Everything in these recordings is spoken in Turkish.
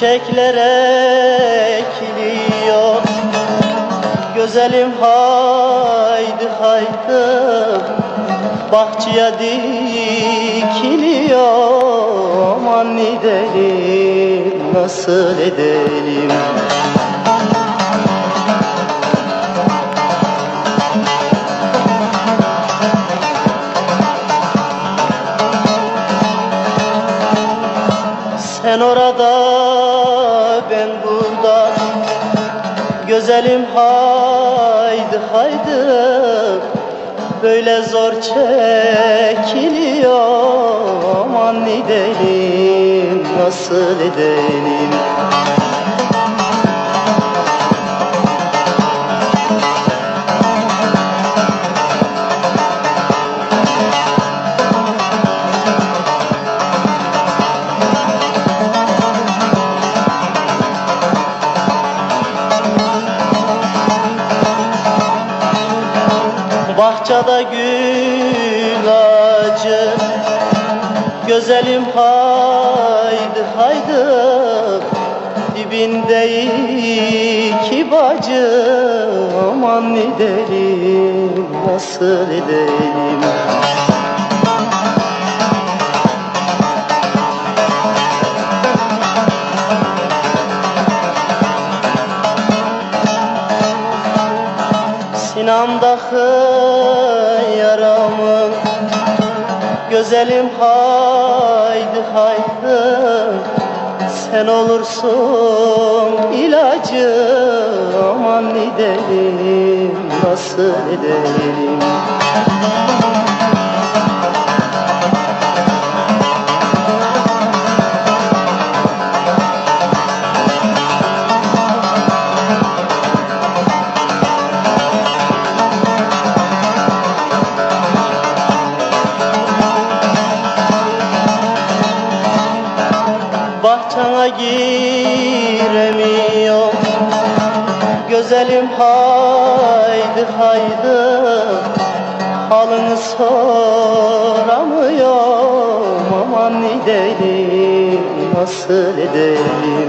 Çiçekler ekiliyor Güzelim haydi haydi. Bahçeye dikiliyor. Aman edelim nasıl edelim? Sen orada ben burada. Güzelim haydi haydi. Böyle zor çekiliyor. Aman edelim nasıl edelim Bahçede gül ağacı. Güzelim haydi haydi. Dibinde iki bacı. Aman edelim nasıl edelim? Sinamdaki yaramın Güzelim haydi haydi. Sen olursun ilacı Aman edelim nasıl edelim Güzelim haydi haydi. Halını soramıyorum Aman edelim nasıl edelim?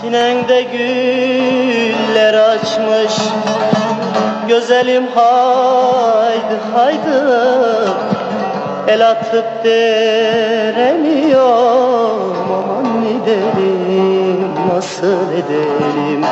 Sinende güller açmış Güzelim haydi haydi. El atıp deremiyorum Aman edelim nasıl edelim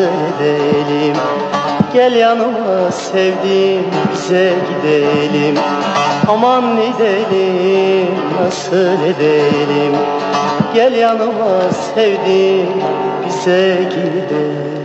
edelim Gel yanıma sevdim bize gidelim. Aman edelim nasıl edelim? Gel yanıma sevdim bize gidelim